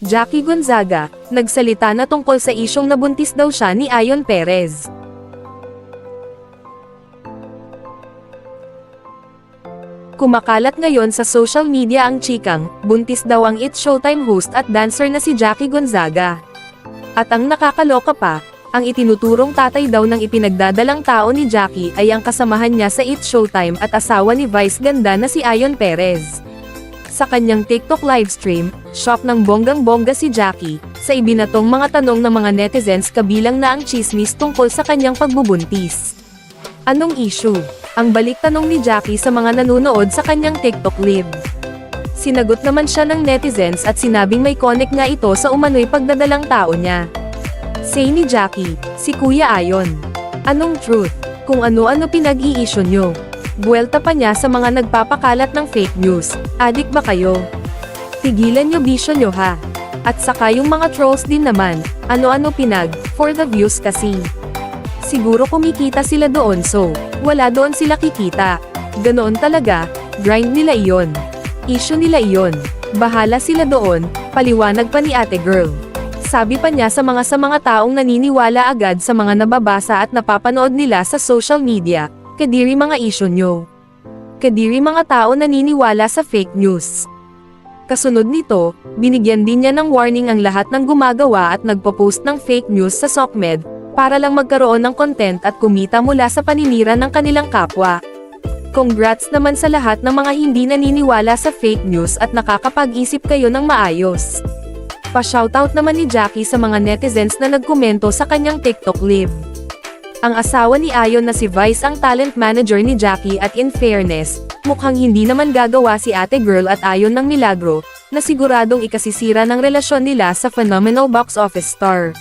Jackie Gonzaga, nagsalita na tungkol sa isyong nabuntis daw siya ni Ayon Perez. Kumakalat ngayon sa social media ang chikang, buntis daw ang It's Showtime host at dancer na si Jackie Gonzaga. At ang nakakaloka pa, ang itinuturong tatay daw ng ipinagdadalang tao ni Jackie ay ang kasamahan niya sa It's Showtime at asawa ni Vice Ganda na si Ayon Perez. Sa kanyang TikTok livestream, shock ng bonggang-bongga si Jackie, sa ibinatong mga tanong ng mga netizens kabilang na ang chismis tungkol sa kanyang pagbubuntis. Anong issue? Ang balik tanong ni Jackie sa mga nanonood sa kanyang TikTok live. Sinagot naman siya ng netizens at sinabing may connect nga ito sa umano'y pagdadalang tao niya. Say ni Jackie, si Kuya Ayon. Anong truth? Kung ano-ano pinag-i-issue nyo. Buwelta pa niya sa mga nagpapakalat ng fake news. Adik ba kayo? Tigilan nyo bisyo nyo ha. At saka yung mga trolls din naman, ano-ano pinag, for the views kasi. Siguro kumikita sila doon so, wala doon sila kikita. Ganoon talaga, grind nila iyon. Issue nila iyon. Bahala sila doon, paliwanag pa ni ate girl. Sabi pa niya sa mga sa mga taong naniniwala agad sa mga nababasa at napapanood nila sa social media, kadiri mga issue nyo. Kadiri mga tao naniniwala sa fake news. Kasunod nito, binigyan din niya ng warning ang lahat ng gumagawa at nagpo-post ng fake news sa SOCMED, para lang magkaroon ng content at kumita mula sa paninira ng kanilang kapwa. Congrats naman sa lahat ng mga hindi naniniwala sa fake news at nakakapag-isip kayo ng maayos. Pa-shoutout naman ni Jackie sa mga netizens na nagkomento sa kanyang TikTok live. Ang asawa ni Ayon na si Vice ang talent manager ni Jackie at in fairness, mukhang hindi naman gagawa si ate girl at Ayon ng milagro, na siguradong ikasisira ng relasyon nila sa phenomenal box office star.